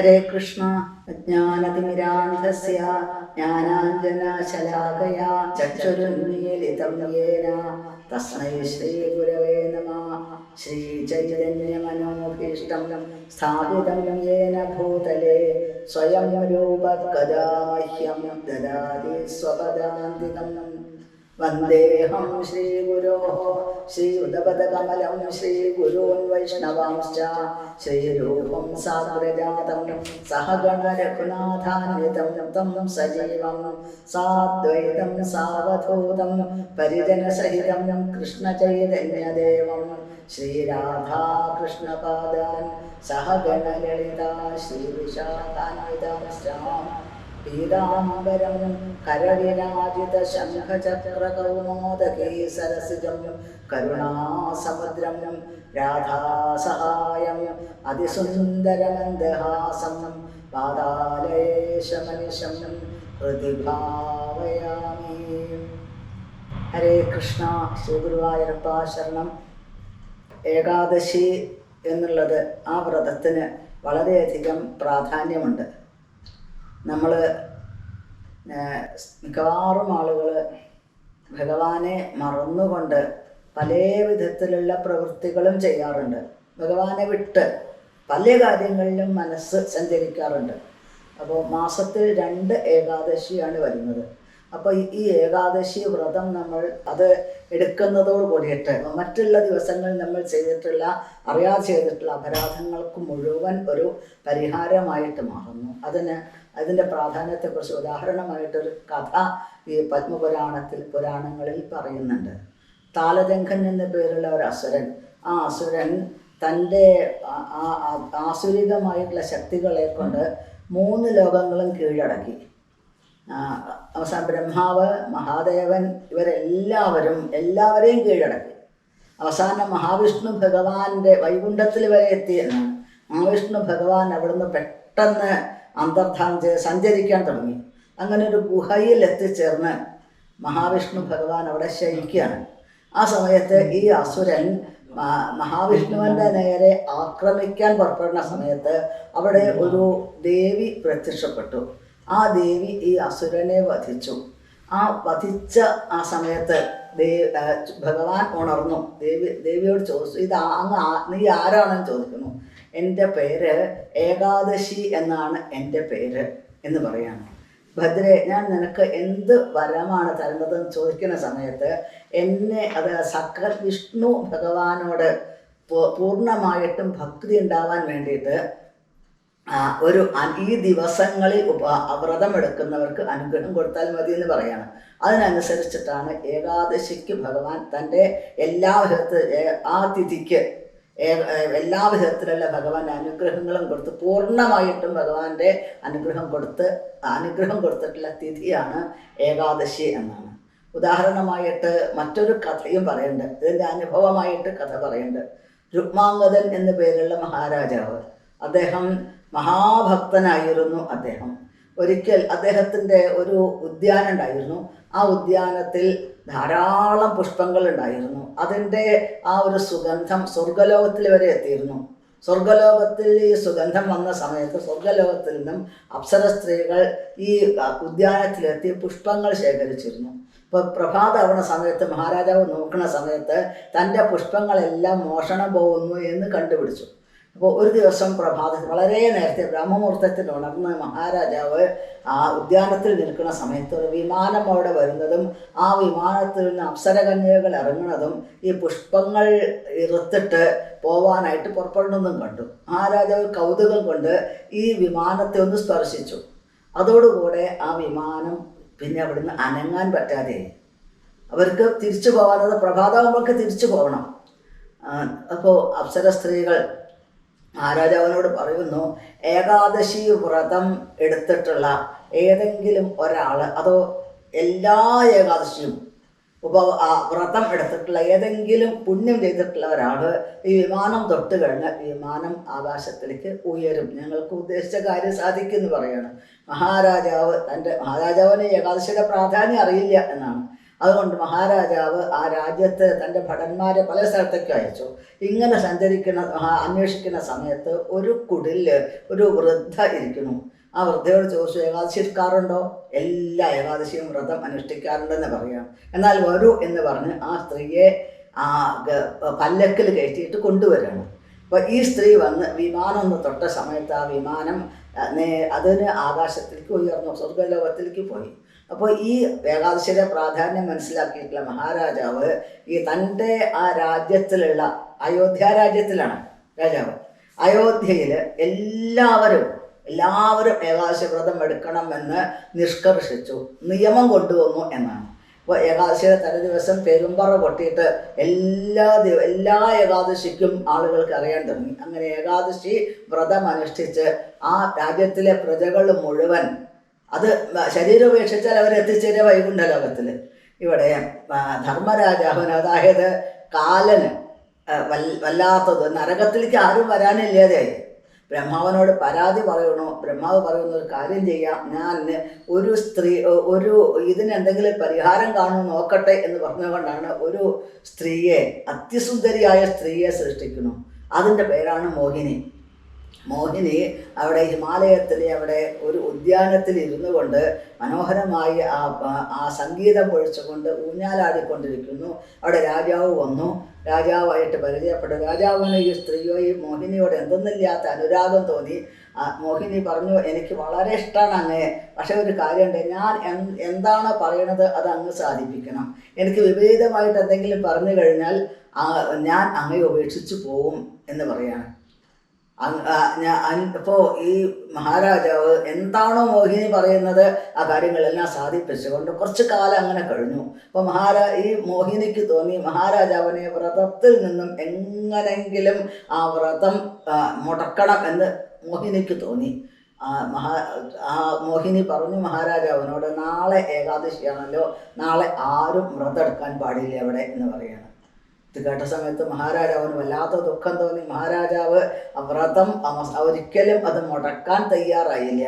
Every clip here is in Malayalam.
ഹരേ കൃഷ്ണ അജ്ഞാനതിമിരാന്ധസ്യ ജ്ഞാനാഞ്ജനശലാകയാ ചക്ഷുരുന്മീലിതം യേന തസ്മൈ ശ്രീഗുരവേ നമ. ശ്രീചൈതന്യമനോഭീഷ്ടം സ്ഥാപിതം യേന ഭൂതലേ സ്വയം രൂപ കഥാ മഹ്യം ദദാതി സ്വപദാന്തികം. വന്ദേഹം ശ്രീഗുരോ ശ്രീയുതപദകമലം ശ്രീഗുരോन् വൈഷ്ണവാംശ്ച. ശ്രീരൂപം സാഗ്രജാതം സഹഗണരഘുനാഥാന്വിതം തം സജീവം സാദ്വൈതം സാവധൂതം പരിജനസഹിതം കൃഷ്ണചൈതന്യദേവം. ശ്രീരാധാകൃഷ്ണപാദാൻ സഹഗണലളിതാ ശ്രീവിശാഖാന്വിതാംശ്ച പീതാംബരം കരവിരാജിതശംഖചക്രകൗമോദകേ സരസിജം കരുണാസമുദ്രം രാധാസഹായം അതിസുന്ദരമന്ദഹാസം പാതാലേശമനിശം പ്രതിഭാവയാമി. ഹരേ കൃഷ്ണ ശ്രീഗുരുവായൂരപ്പ ഏകാദശി എന്നുള്ളത് ആ വ്രതത്തിന് വളരെയധികം പ്രാധാന്യമുണ്ട്. നമ്മൾ മിക്കവാറും ആളുകൾ ഭഗവാനെ മറന്നുകൊണ്ട് പല വിധത്തിലുള്ള പ്രവൃത്തികളും ചെയ്യാറുണ്ട്. ഭഗവാനെ വിട്ട് പല കാര്യങ്ങളിലും മനസ്സ് സഞ്ചരിക്കാറുണ്ട്. അപ്പോൾ മാസത്തിൽ രണ്ട് ഏകാദശിയാണ് വരുന്നത്. അപ്പോൾ ഈ ഏകാദശി വ്രതം നമ്മൾ അത് എടുക്കുന്നതോട് കൂടിയിട്ട് മറ്റുള്ള ദിവസങ്ങളിൽ നമ്മൾ ചെയ്തിട്ടുള്ള അറിയാതെ ചെയ്തിട്ടുള്ള അപരാധങ്ങൾക്ക് മുഴുവൻ ഒരു പരിഹാരമായിട്ട് മാറുന്നു. അതിന് അതിന്റെ പ്രാധാന്യത്തെക്കുറിച്ച് ഉദാഹരണമായിട്ടൊരു കഥ ഈ പത്മപുരാണത്തിൽ പുരാണങ്ങളിൽ പറയുന്നുണ്ട്. താലജംഘൻ എന്ന പേരുള്ള ഒരു അസുരൻ ആ അസുരൻ തന്റെ ആസുരികമായിട്ടുള്ള ശക്തികളെ കൊണ്ട് മൂന്ന് ലോകങ്ങളും കീഴടക്കി. അവസാന ബ്രഹ്മാവ് മഹാദേവൻ ഇവരെല്ലാവരും എല്ലാവരെയും കീഴടക്കി. അവസാനം മഹാവിഷ്ണു ഭഗവാന്റെ വൈകുണ്ഠത്തിൽ വരെ എത്തിയെന്നാണ് മഹാവിഷ്ണു ഭഗവാൻ അവിടുന്ന് പെട്ടെന്ന് അന്തർധാനം ചെയ്ത് സഞ്ചരിക്കാൻ തുടങ്ങി. അങ്ങനെ ഒരു ഗുഹയിൽ എത്തിച്ചേർന്ന് മഹാവിഷ്ണു ഭഗവാൻ അവിടെ ശയിക്കുകയാണ്. ആ സമയത്ത് ഈ അസുരൻ മഹാവിഷ്ണുവിന്റെ നേരെ ആക്രമിക്കാൻ പുറപ്പെടുന്ന സമയത്ത് അവിടെ ഒരു ദേവി പ്രത്യക്ഷപ്പെട്ടു. ആ ദേവി ഈ അസുരനെ വധിച്ചു. ആ വധിച്ച ആ സമയത്ത് ദേവി ഭഗവാൻ ഉണർന്നു. ദേവി ദേവിയോട് ചോദിച്ചു ഇത് അങ്ങ് നീ ആരാണെന്ന് ചോദിക്കുന്നു? എന്റെ പേര് ഏകാദശി എന്നാണ് എന്റെ പേര് എന്ന് പറയാണ്. ഭദ്രെ ഞാൻ നിനക്ക് എന്ത് വരമാണ് തരുന്നതെന്ന് ചോദിക്കുന്ന സമയത്ത് എന്നെ അത് സക്കർ വിഷ്ണു ഭഗവാനോട് പൂർണമായിട്ടും ഭക്തി ഉണ്ടാവാൻ വേണ്ടിയിട്ട് ഒരു ഈ ദിവസങ്ങളിൽ വ്രതം എടുക്കുന്നവർക്ക് അനുഗ്രഹം കൊടുത്താൽ മതി എന്ന് പറയാണ്. അതിനനുസരിച്ചിട്ടാണ് ഏകാദശിക്ക് ഭഗവാൻ തന്റെ എല്ലാ വിധത്തിൽ ആ തിഥിക്ക് എല്ലാ വിധത്തിലുള്ള ഭഗവാന്റെ അനുഗ്രഹങ്ങളും കൊടുത്ത് പൂർണമായിട്ടും ഭഗവാന്റെ അനുഗ്രഹം കൊടുത്ത് അനുഗ്രഹം കൊടുത്തിട്ടുള്ള തിഥിയാണ് ഏകാദശി എന്നാണ്. ഉദാഹരണമായിട്ട് മറ്റൊരു കഥയും പറയുന്നുണ്ട്. ഇതിന്റെ അനുഭവമായിട്ട് കഥ പറയുന്നുണ്ട്. രുക്മാംഗതൻ എന്ന പേരുള്ള മഹാരാജാവ്. അദ്ദേഹം മഹാഭക്തനായിരുന്നു അദ്ദേഹം. ഒരിക്കൽ അദ്ദേഹത്തിന്റെ ഒരു ഉദ്യാനം ഉണ്ടായിരുന്നു. ആ ഉദ്യാനത്തിൽ ധാരാളം പുഷ്പങ്ങൾ ഉണ്ടായിരുന്നു. അതിന്റെ ആ ഒരു സുഗന്ധം സ്വർഗലോകത്തിൽ വരെ എത്തിയിരുന്നു. സ്വർഗലോകത്തിൽ ഈ സുഗന്ധം വന്ന സമയത്ത് സ്വർഗലോകത്തിൽ നിന്നും അപ്സര സ്ത്രീകൾ ഈ ഉദ്യാനത്തിലെത്തി പുഷ്പങ്ങൾ ശേഖരിച്ചിരുന്നു. ഇപ്പോൾ പ്രഭാതാവണ സമയത്ത് മഹാരാജാവ് നോക്കുന്ന സമയത്ത് തന്റെ പുഷ്പങ്ങളെല്ലാം മോഷണം പോകുന്നു എന്ന് കണ്ടുപിടിച്ചു. അപ്പോൾ ഒരു ദിവസം പ്രഭാതത്തിൽ വളരെ നേരത്തെ ബ്രഹ്മമുഹൂർത്തത്തിൽ ഉണർന്ന മഹാരാജാവ് ആ ഉദ്യാനത്തിൽ നിൽക്കുന്ന സമയത്ത് ഒരു വിമാനം അവിടെ വരുന്നതും ആ വിമാനത്തിൽ നിന്ന് അപ്സരകന്യകൾ ഇറങ്ങുന്നതും ഈ പുഷ്പങ്ങൾ ഇറുത്തിട്ട് പോവാനായിട്ട് പുറപ്പെടുന്നതും കണ്ടു. മഹാരാജാവ് കൗതുകം കൊണ്ട് ഈ വിമാനത്തെ ഒന്ന് സ്പർശിച്ചു. അതോടുകൂടെ ആ വിമാനം പിന്നെ അവിടുന്ന് അനങ്ങാൻ പറ്റാതെ അവർക്ക് തിരിച്ചു പോകാനത് പ്രഭാതമാകുമ്പോഴൊക്കെ തിരിച്ചു പോകണം. അപ്പോൾ അപ്സര സ്ത്രീകൾ മഹാരാജാവിനോട് പറയുന്നു ഏകാദശി വ്രതം എടുത്തിട്ടുള്ള ഏതെങ്കിലും ഒരാൾ അതോ എല്ലാ ഏകാദശിയും ഉപ വ്രതം എടുത്തിട്ടുള്ള ഏതെങ്കിലും പുണ്യം ചെയ്തിട്ടുള്ള ഒരാൾ ഈ വിമാനം തൊട്ട് കഴിഞ്ഞാൽ വിമാനം ആകാശത്തിലേക്ക് ഉയരും. ഞങ്ങൾക്ക് ഉദ്ദേശിച്ച കാര്യം സാധിക്കും എന്ന് പറയാണ്. മഹാരാജാവ് തന്റെ മഹാരാജാവിന് ഏകാദശിയുടെ പ്രാധാന്യം അറിയില്ല എന്നാണ്. അതുകൊണ്ട് മഹാരാജാവ് ആ രാജ്യത്ത് തന്റെ ഭടന്മാരെ പല സ്ഥലത്തേക്ക് അയച്ചു. ഇങ്ങനെ സഞ്ചരിക്കുന്ന അന്വേഷിക്കുന്ന സമയത്ത് ഒരു കുടിൽ ഒരു വൃദ്ധ ഇരിക്കുന്നു. ആ വൃദ്ധയോട് ചോദിച്ചു ഏകാദശിക്കാറുണ്ടോ എല്ലാ ഏകാദശിയും വ്രതം അനുഷ്ഠിക്കാറുണ്ടെന്ന് പറയാം. എന്നാൽ വരൂ എന്ന് പറഞ്ഞ് ആ സ്ത്രീയെ ആ പല്ലക്കിൽ കയറ്റിയിട്ട് കൊണ്ടുവരണം അപ്പോൾ ഈ സ്ത്രീ വന്ന് വിമാനം ഒന്ന് തൊട്ട സമയത്ത് ആ വിമാനം അതിന് ആകാശത്തിലേക്ക് ഉയർന്നു സ്വർഗലോകത്തിലേക്ക് പോയി. അപ്പോൾ ഈ ഏകാദശിയുടെ പ്രാധാന്യം മനസ്സിലാക്കിയിട്ടുള്ള മഹാരാജാവ് ഈ തന്റെ ആ രാജ്യത്തിലുള്ള അയോധ്യ രാജ്യത്തിലാണ് രാജാവ്. അയോധ്യയിൽ എല്ലാവരും എല്ലാവരും ഏകാദശി വ്രതം എടുക്കണമെന്ന് നിഷ്കർഷിച്ചു നിയമം കൊണ്ടുവന്നു എന്നാണ്. അപ്പോൾ ഏകാദശിയുടെ തലേ ദിവസം പെരുമ്പറ പൊട്ടിയിട്ട് എല്ലാ ദിവ എല്ലാ ഏകാദശിക്കും ആളുകൾക്ക് അറിയാൻ തുടങ്ങി. അങ്ങനെ ഏകാദശി വ്രതം അനുഷ്ഠിച്ച് ആ രാജ്യത്തിലെ പ്രജകൾ മുഴുവൻ അത് ശരീരം ഉപേക്ഷിച്ചാൽ അവർ എത്തിച്ചേരുക വൈകുണ്ഠ ലോകത്തിൽ ഇവിടെ ധർമ്മരാജാവൻ അതായത് കാലന് വല്ലാത്തത് നരകത്തിലേക്ക് ആരും വരാനില്ലാതെയായി ബ്രഹ്മാവിനോട് പരാതി പറയണോ. ബ്രഹ്മാവ് പറയുന്ന ഒരു കാര്യം ചെയ്യാം. ഞാൻ ഒരു സ്ത്രീ ഒരു ഇതിനെന്തെങ്കിലും പരിഹാരം കാണുമോ നോക്കട്ടെ എന്ന് പറഞ്ഞുകൊണ്ടാണ് ഒരു സ്ത്രീയെ അത്യസുന്ദരിയായ സ്ത്രീയെ സൃഷ്ടിക്കുന്നു. അതിന്റെ പേരാണ് മോഹിനി. മോഹിനി അവിടെ ഹിമാലയത്തിലെ അവിടെ ഒരു ഉദ്യാനത്തിൽ ഇരുന്നു കൊണ്ട് മനോഹരമായി ആ ആ സംഗീതം പൊഴിച്ചുകൊണ്ട് ഊഞ്ഞാലാടിക്കൊണ്ടിരിക്കുന്നു. അവിടെ രാജാവ് വന്നു. രാജാവായിട്ട് പരിചയപ്പെട്ടു. രാജാവിന് ഈ സ്ത്രീയോ ഈ മോഹിനിയോട് എന്തെന്നില്ലാത്ത അനുരാഗം തോന്നി. മോഹിനി പറഞ്ഞു എനിക്ക് വളരെ ഇഷ്ടമാണ് അങ്ങയെ പക്ഷെ ഒരു കാര്യമുണ്ട്. ഞാൻ എന്താണ് പറയണത് അത് അങ്ങ് സാധിപ്പിക്കണം. എനിക്ക് വിപരീതമായിട്ട് എന്തെങ്കിലും പറഞ്ഞു കഴിഞ്ഞാൽ ഞാൻ അങ്ങയെ ഉപേക്ഷിച്ചു പോവും എന്ന് പറയാണ്. ഇപ്പോൾ ഈ മഹാരാജാവ് എന്താണോ മോഹിനി പറയുന്നത് ആ കാര്യങ്ങളെല്ലാം സാധിപ്പിച്ചുകൊണ്ട് കുറച്ച് കാലം അങ്ങനെ കഴിഞ്ഞു. അപ്പോൾ മഹാരാ ഈ മോഹിനിക്ക് തോന്നി മഹാരാജാവിനെ വ്രതത്തിൽ നിന്നും എങ്ങനെങ്കിലും ആ വ്രതം മുടക്കണം എന്ന് മോഹിനിക്ക് തോന്നി. ആ മഹാ ആ മോഹിനി പറഞ്ഞു മഹാരാജാവിനോട് നാളെ ഏകാദശിയാണല്ലോ നാളെ ആരും വ്രതം എടുക്കാൻ പാടില്ല അവിടെ എന്ന് പറയാണ്. ഇത് കേട്ട സമയത്ത് മഹാരാജാവിന് വല്ലാത്ത ദുഃഖം തോന്നി. മഹാരാജാവ് വ്രതം ഒരിക്കലും അത് മുടക്കാൻ തയ്യാറായില്ല.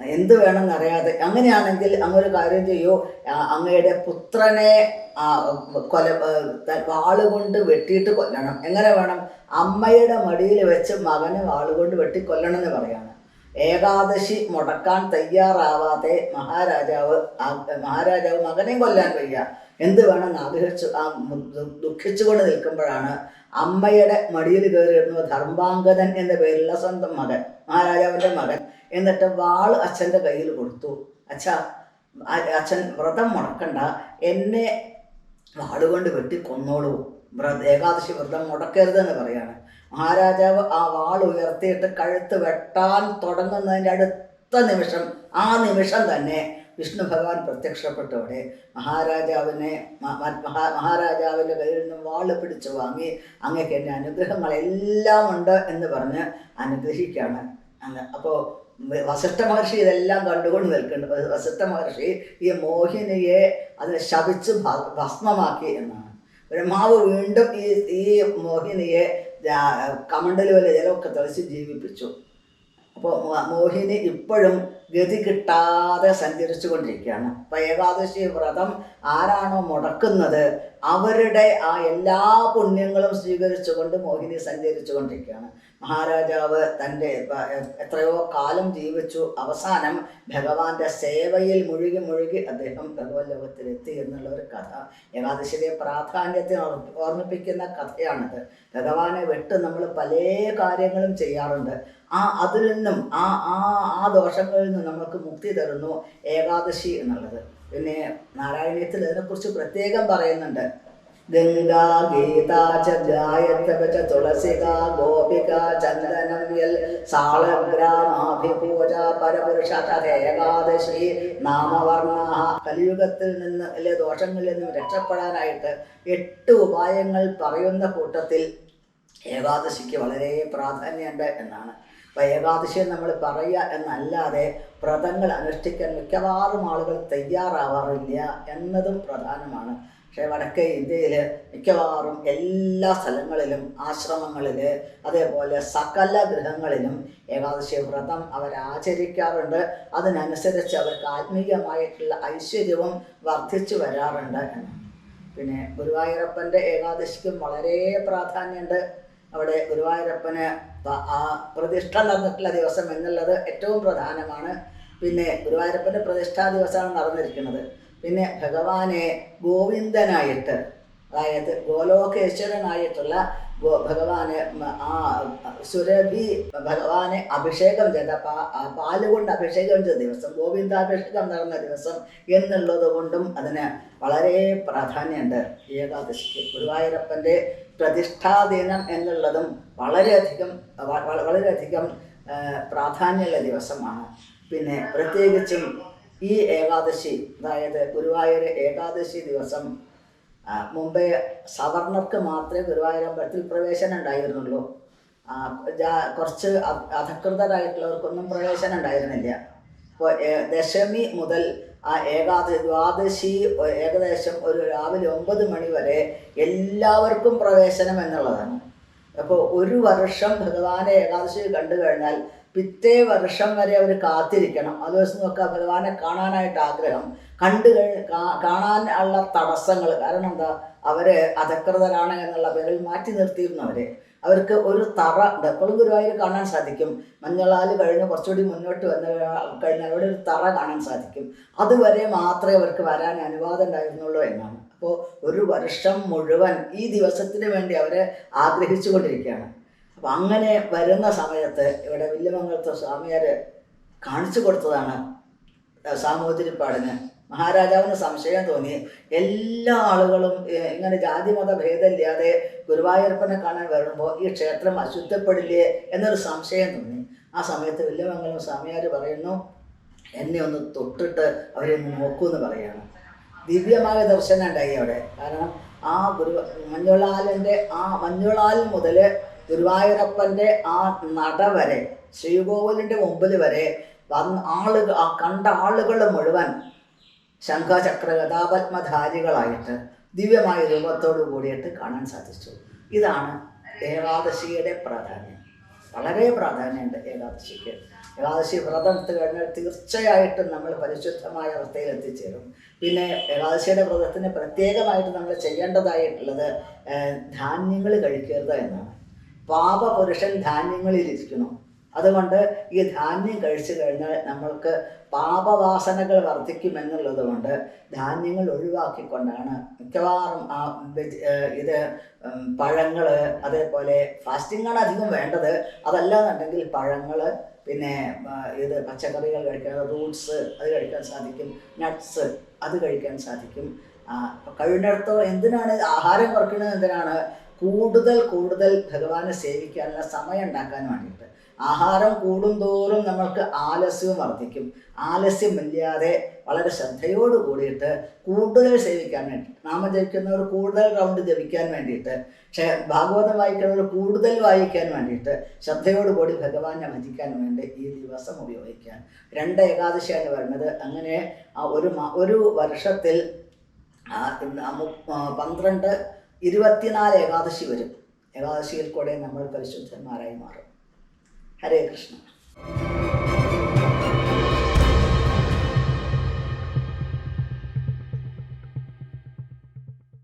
എന്ത് വേണമെന്നറിയാതെ അങ്ങനെയാണെങ്കിൽ അങ്ങൊരു കാര്യം ചെയ്യൂ. അങ്ങയുടെ പുത്രനെ കൊല വാളുകൊണ്ട് വെട്ടിയിട്ട് കൊല്ലണം. എങ്ങനെ വേണം? അമ്മയുടെ മടിയിൽ വെച്ച് മകനെ വാളുകൊണ്ട് വെട്ടി കൊല്ലണം എന്ന് പറയാണ്. ഏകാദശി മുടക്കാൻ തയ്യാറാവാതെ മഹാരാജാവ് മഹാരാജാവ് മകനെയും കൊല്ലാൻ വയ്യ. എന്ത് വേണം ആഗ്രഹിച്ചു ആ ദുഃഖിച്ചുകൊണ്ട് നിൽക്കുമ്പോഴാണ് അമ്മയുടെ മടിയിൽ കയറിയിരുന്നു ധർമാങ്കതൻ എന്ന പേരുള്ള സ്വന്തം മകൻ മഹാരാജാവിന്റെ മകൻ. എന്നിട്ട് വാൾ അച്ഛന്റെ കയ്യിൽ കൊടുത്തു. അച്ഛ അച്ഛൻ വ്രതം മുടക്കണ്ട എന്നെ വാളുകൊണ്ട് വെട്ടി കൊന്നോളൂ. വ്രത ഏകാദശി വ്രതം മുടക്കരുതെന്ന് പറയാണ്. മഹാരാജാവ് ആ വാൾ ഉയർത്തിയിട്ട് കഴുത്ത് വെട്ടാൻ തുടങ്ങുന്നതിന്റെ അടുത്ത നിമിഷം ആ നിമിഷം തന്നെ വിഷ്ണു ഭഗവാൻ പ്രത്യക്ഷപ്പെട്ടവിടെ മഹാരാജാവിനെ മഹാ- മഹാരാജാവിന്റെ കയ്യിൽ നിന്നും വാൾ പിടിച്ചു വാങ്ങി അങ്ങക്ക് എന്റെ അനുഗ്രഹങ്ങളെല്ലാം ഉണ്ട് എന്ന് പറഞ്ഞ് അനുഗ്രഹിക്കുകയാണ്. അപ്പോൾ വസിഷ്ഠ മഹർഷി ഇതെല്ലാം കണ്ടുകൊണ്ട് നിൽക്കുന്നുണ്ട്. വസിഷ്ഠ മഹർഷി ഈ മോഹിനിയെ അതിനെ ശപിച്ച് ഭ- ഭസ്മമാക്കി എന്നാണ്. ബ്രഹ്മാവ് വീണ്ടും ഈ ഈ മോഹിനിയെ കമണ്ടൽ പോലെ ജലമൊക്കെ തെളിച്ച് ജീവിപ്പിച്ചു. മോഹിനി ഇപ്പോഴും ഗതി കിട്ടാതെ സഞ്ചരിച്ചു കൊണ്ടിരിക്കുകയാണ് അപ്പം ഏകാദശി വ്രതം ആരാണോ മുടക്കുന്നത് അവരുടെ ആ എല്ലാ പുണ്യങ്ങളും സ്വീകരിച്ചുകൊണ്ട് മോഹിനി സഞ്ചരിച്ചു കൊണ്ടിരിക്കുകയാണ് മഹാരാജാവ് തന്റെ എത്രയോ കാലം ജീവിച്ചു. അവസാനം ഭഗവാന്റെ സേവയിൽ മുഴുകി മുഴുകി അദ്ദേഹം ഭഗവത് ലോകത്തിലെത്തി എന്നുള്ള ഒരു കഥ. ഏകാദശിയുടെ പ്രാധാന്യത്തെ ഓർ- ഓർമ്മിപ്പിക്കുന്ന കഥയാണിത്. ഭഗവാനെ വിട്ട് നമ്മൾ പല കാര്യങ്ങളും ചെയ്യാറുണ്ട്. ആ അതിൽ നിന്നും ആ ആ ആ ദോഷങ്ങളിൽ നിന്നും നമുക്ക് മുക്തി തരുന്നു ഏകാദശി എന്നുള്ളത്. പിന്നെ നാരായണീയത്തിൽ അതിനെക്കുറിച്ച് പ്രത്യേകം പറയുന്നുണ്ട്. ഗംഗാ ഗീത ച തുളസിക ഗോപിക ചന്ദനം യൽ സാളഗ്രാമാഭിപൂജ പരപുരുഷ തഥേകാദശി നാമവർണ കലിയുഗത്തിൽ നിന്ന് അല്ലെ ദോഷങ്ങളിൽ നിന്നും രക്ഷപ്പെടാനായിട്ട് എട്ട് ഉപായങ്ങൾ പറയുന്ന കൂട്ടത്തിൽ ഏകാദശിക്ക് വളരെ പ്രാധാന്യമുണ്ട് എന്നാണ്. അപ്പോൾ ഏകാദശി നമ്മൾ പറയുക എന്നല്ലാതെ വ്രതങ്ങൾ അനുഷ്ഠിക്കാൻ മിക്കവാറും ആളുകൾ തയ്യാറാവാറില്ല എന്നതും പ്രധാനമാണ്. പക്ഷേ വടക്കേ ഇന്ത്യയിൽ മിക്കവാറും എല്ലാ സ്ഥലങ്ങളിലും ആശ്രമങ്ങളിൽ അതേപോലെ സകല ഗൃഹങ്ങളിലും ഏകാദശി വ്രതം അവർ ആചരിക്കാറുണ്ട്. അതിനനുസരിച്ച് അവർക്ക് ആത്മീയമായിട്ടുള്ള ഐശ്വര്യവും വർദ്ധിച്ചു വരാറുണ്ട് പിന്നെ ഗുരുവായൂരപ്പന്റെ ഏകാദശിക്കും വളരെ പ്രാധാന്യമുണ്ട്. അവിടെ ഗുരുവായൂരപ്പന് ആ പ്രതിഷ്ഠ നടന്നിട്ടുള്ള ദിവസം എന്നുള്ളത് ഏറ്റവും പ്രധാനമാണ്. പിന്നെ ഗുരുവായൂരപ്പന്റെ പ്രതിഷ്ഠാ ദിവസമാണ് നടന്നിരിക്കുന്നത്. പിന്നെ ഭഗവാനെ ഗോവിന്ദനായിട്ട് അതായത് ഗോലോകേശ്വരനായിട്ടുള്ള ഭഗവാനെ ആ സുരഭി ഭഗവാനെ അഭിഷേകം ചെയ്ത പാ പാലുകൊണ്ട് പാൽ കൊണ്ട് അഭിഷേകം ചെയ്ത ദിവസം ഗോവിന്ദാഭിഷേകം നടന്ന ദിവസം എന്നുള്ളത് കൊണ്ടും അതിന് വളരെ പ്രാധാന്യമുണ്ട്. ഏകാദശിക്ക് ഗുരുവായൂരപ്പന്റെ പ്രതിഷ്ഠാദിനം എന്നുള്ളതും വളരെയധികം വളരെയധികം പ്രാധാന്യമുള്ള ദിവസമാണ്. പിന്നെ പ്രത്യേകിച്ചും ഈ ഏകാദശി അതായത് ഗുരുവായൂർ ഏകാദശി ദിവസം മുമ്പേ സവർണർക്ക് മാത്രമേ ഗുരുവായൂരമ്പലത്തിൽ പ്രവേശനം ഉണ്ടായിരുന്നുള്ളൂ. കുറച്ച് അധികൃതരായിട്ടുള്ളവർക്കൊന്നും പ്രവേശനം ഉണ്ടായിരുന്നില്ല. അപ്പോൾ ദശമി മുതൽ ആ ഏകാദശി ദ്വാദശി ഏകദേശം ഒരു രാവിലെ ഒമ്പത് മണി വരെ എല്ലാവർക്കും പ്രവേശനം എന്നുള്ളതാണ്. അപ്പോൾ ഒരു വർഷം ഭഗവാനെ ഏകാദശി കണ്ടു കഴിഞ്ഞാൽ പിറ്റേ വർഷം വരെ അവർ കാത്തിരിക്കണം. അത് ദിവസം നോക്കുക ഭഗവാനെ കാണാനായിട്ട് ആഗ്രഹം. കണ്ടു കാണാൻ ഉള്ള തടസ്സങ്ങൾ കാരണം എന്താ? അവർ അധകൃതരാണ് എന്നുള്ള പേരിൽ മാറ്റി നിർത്തിയിരുന്നു അവരെ അവർക്ക് ഒരു തറ ഉണ്ട് എപ്പോഴും ഗുരുവായൂർ കാണാൻ സാധിക്കും. മഞ്ഞളാൽ കഴിഞ്ഞ് കുറച്ചുകൂടി മുന്നോട്ട് വന്ന് കഴിഞ്ഞാൽ അവിടെ ഒരു തറ കാണാൻ സാധിക്കും. അതുവരെ മാത്രമേ അവർക്ക് വരാൻ അനുവാദം ഉണ്ടായിരുന്നുള്ളൂ എന്നാണ്. അപ്പോൾ ഒരു വർഷം മുഴുവൻ ഈ ദിവസത്തിന് വേണ്ടി അവരെ ആഗ്രഹിച്ചു കൊണ്ടിരിക്കുകയാണ് അപ്പം അങ്ങനെ വരുന്ന സമയത്ത് ഇവിടെ വില്യമംഗലത്തെ സ്വാമിയാർ കാണിച്ചു കൊടുത്തതാണ് സാമൂതിരിപ്പാടിന് മഹാരാജാവിന് സംശയം തോന്നി. എല്ലാ ആളുകളും ഇങ്ങനെ ജാതി മത ഭേദമില്ലാതെ ഗുരുവായൂരപ്പനെ കാണാൻ വരുമ്പോൾ ഈ ക്ഷേത്രം അശുദ്ധപ്പെടില്ലേ എന്നൊരു സംശയം തോന്നി. ആ സമയത്ത് വില്യമംഗലം സ്വാമിയാർ പറയുന്നു എന്നെ ഒന്ന് തൊട്ടിട്ട് അവരെ ഒന്ന് നോക്കൂ എന്ന് പറയാണ്. ദിവ്യമായ ദർശനം ഉണ്ടായി അവിടെ. കാരണം ആ ഗുരു മഞ്ഞുളാലിന്റെ ആ മഞ്ഞുളാൽ മുതൽ ഗുരുവായൂരപ്പന്റെ ആ നട വരെ ശ്രീകോവിലിന്റെ മുമ്പിൽ വരെ വന്ന ആളുകൾ ആ കണ്ട ആളുകൾ മുഴുവൻ ശംഖചക്ര കഥാപത്മധാരികളായിട്ട് ദിവ്യമായ രൂപത്തോടു കൂടിയിട്ട് കാണാൻ സാധിച്ചു. ഇതാണ് ഏകാദശിയുടെ പ്രാധാന്യം. വളരെ പ്രാധാന്യമുണ്ട് ഏകാദശിക്ക്. ഏകാദശി വ്രതം എടുത്തു കഴിഞ്ഞാൽ തീർച്ചയായിട്ടും നമ്മൾ പരിശുദ്ധമായ അവസ്ഥയിൽ എത്തിച്ചേരും. പിന്നെ ഏകാദശിയുടെ വ്രതത്തിന് പ്രത്യേകമായിട്ട് നമ്മൾ ചെയ്യേണ്ടതായിട്ടുള്ളത് ധാന്യങ്ങൾ കഴിക്കരുത് എന്നാണ്. പാപപുരുഷൻ ധാന്യങ്ങളിലിരിക്കുന്നു. അതുകൊണ്ട് ഈ ധാന്യം കഴിച്ചു കഴിഞ്ഞാൽ നമ്മൾക്ക് പാപവാസനകൾ വർദ്ധിക്കുമെന്നുള്ളത് കൊണ്ട് ധാന്യങ്ങൾ ഒഴിവാക്കിക്കൊണ്ടാണ് മിക്കവാറും ആ ഇത് പഴങ്ങൾ അതേപോലെ ഫാസ്റ്റിംഗാണ് അധികം വേണ്ടത്. അതല്ലാന്നുണ്ടെങ്കിൽ പഴങ്ങൾ പിന്നെ ഇത് പച്ചക്കറികൾ കഴിക്കാൻ റൂട്ട്സ് അത് കഴിക്കാൻ സാധിക്കും. നട്ട്സ് അത് കഴിക്കാൻ സാധിക്കും. ആ, എന്തിനാണ് ആഹാരം കുറയ്ക്കുന്നത്? എന്തിനാണ് കൂടുതൽ കൂടുതൽ ഭഗവാനെ സേവിക്കാനുള്ള സമയം ഉണ്ടാക്കാൻ വേണ്ടിയിട്ട്. ആഹാരം കൂടുന്തോറും നമ്മൾക്ക് ആലസ്യവും വർദ്ധിക്കും. ആലസ്യമില്ലാതെ വളരെ ശ്രദ്ധയോട് കൂടിയിട്ട് കൂടുതൽ സേവിക്കാൻ വേണ്ടി നാമം ജപിക്കുന്നവർ കൂടുതൽ റൗണ്ട് ജപിക്കാൻ വേണ്ടിയിട്ട് ക്ഷേ ഭാഗവതം വായിക്കുന്നവർ കൂടുതൽ വായിക്കാൻ വേണ്ടിയിട്ട് ശ്രദ്ധയോട് കൂടി ഭഗവാനെ ഭജിക്കാൻ വേണ്ടി ഈ ദിവസം ഉപയോഗിക്കാൻ. രണ്ട് ഏകാദശിയാണ് വരുന്നത്. അങ്ങനെ ഒരു ഒരു വർഷത്തിൽ പന്ത്രണ്ട് ഇരുപത്തിനാല് ഏകാദശി വരും. ഏകാദശിയിൽ കൂടെ നമ്മൾ പരിശുദ്ധന്മാരായി മാറും. ഹരേ കൃഷ്ണ.